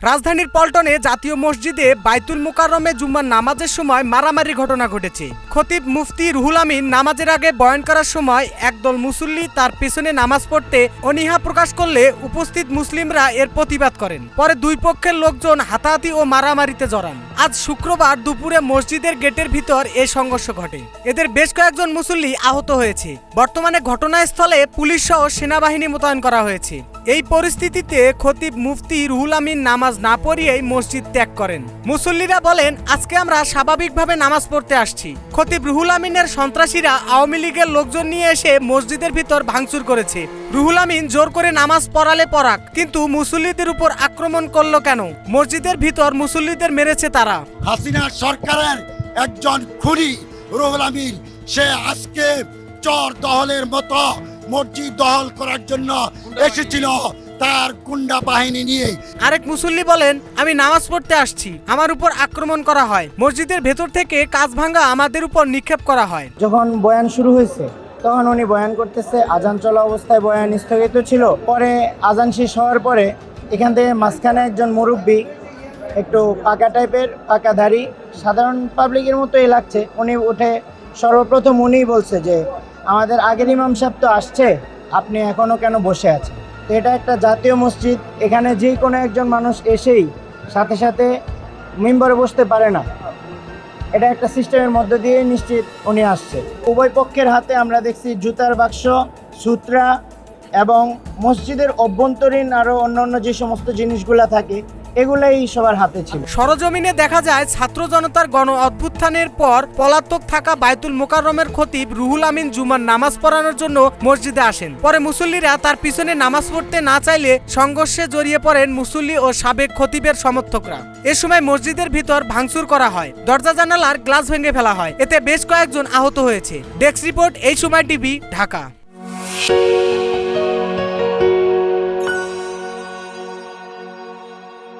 রাজধানীর পল্টনে জাতীয় মসজিদে বাইতুল মোকাররমে জুম্মার নামাজের সময় মারামারি ঘটনা ঘটেছে। খতিব মুফতি রুহুল আমিন নামাজের আগে বয়ন করার সময় একদল মুসল্লি তার পেছনে নামাজ পড়তে অনীহা প্রকাশ করলে উপস্থিত মুসলিমরা এর প্রতিবাদ করেন। পরে দুই পক্ষের লোকজন হাতাহাতি ও মারামারিতে জড়ান। আজ শুক্রবার দুপুরে মসজিদের গেটের ভিতর এ সংঘর্ষ ঘটে। এদের বেশ কয়েকজন মুসল্লি আহত হয়েছে। বর্তমানে ঘটনাস্থলে পুলিশ সহ সেনাবাহিনী মোতায়েন করা হয়েছে। এই পরিস্থিতিতে খতিব মুফতি রুহুল আমিন নামাজ না পড়িয়েই মসজিদ ত্যাগ করেন। মুসল্লিরা বলেন, আজকে আমরা স্বাভাবিকভাবে নামাজ পড়তে আসছি। খতিব রুহুল আমিনের সন্ত্রাসীরা আওয়ামী লীগের লোকজন নিয়ে এসে মসজিদের ভিতর ভাঙচুর করেছে। রুহুল আমিন জোর করে নামাজ পড়ালে পড়াক কিন্তু মুসল্লিদের উপর আক্রমণ করল কেন? মসজিদের ভিতর মুসল্লিদের মেরেছে তারা। হাসিনা সরকারের একজন খুনি রুহুল আমিন, সে আজকে চর দহলের মতো মসজিদ দহল করার জন্য এসেছিল তার গুন্ডা বাহিনী নিয়ে। আরেক মুসল্লি বলেন আমি নামাজ পড়তে আসছি। আমার উপর আক্রমণ করা হয়। মসজিদের ভেতর থেকে কাজ ভাঙা আমাদের উপর নিক্ষেপ করা হয়। যখন বয়ান শুরু হয়েছে তখন উনি বয়ান করতেছে আজান চলা অবস্থায় বয়ান স্থগিত ছিল। পরে আজান শেষ হওয়ার পরে এখান থেকে মাঝখানে একজন মুরব্বী একটু পাকা টাইপের পাকাধারী সাধারণ পাবলিকের মতোই লাগছে। উনি উঠে সর্বপ্রথম উনিই বলছে যে আমাদের আগের ইমাম সাহেব তো আসছে, আপনি এখনও কেন বসে আছেন? তো এটা একটা জাতীয় মসজিদ, এখানে যে কোনো একজন মানুষ এসেই সাথে সাথে মেম্বারে বসতে পারে না। এটা একটা সিস্টেমের মধ্য দিয়ে নিশ্চিত উনি আসছে। উভয় পক্ষের হাতে আমরা দেখছি জুতার বাক্স, সূত্রা এবং মসজিদের অভ্যন্তরীণ আরও অন্যান্য যে সমস্ত জিনিসগুলো থাকে এগুলাই সবার হাতে ছিল। সরজমিনে দেখা যায় ছাত্র জনতার গণ অভ্যুত্থানের পর পলাতক থাকা বায়তুল মোকাররমের খতিব রুহুল আমিন জুমার নামাজ পড়ানোর জন্য মসজিদে আসেন। পরে মুসল্লিরা তার পিছনে নামাজ পড়তে না চাইলে সংঘর্ষে জড়িয়ে পড়েন মুসল্লি ও সাবেক খতিবের সমর্থকরা। এ সময় মসজিদের ভিতর ভাঙচুর করা হয়। দরজা জানালার গ্লাস ভেঙে ফেলা হয়। এতে বেশ কয়েকজন আহত হয়েছে। ডেস্ক রিপোর্ট এই সময় টিভি, ঢাকা।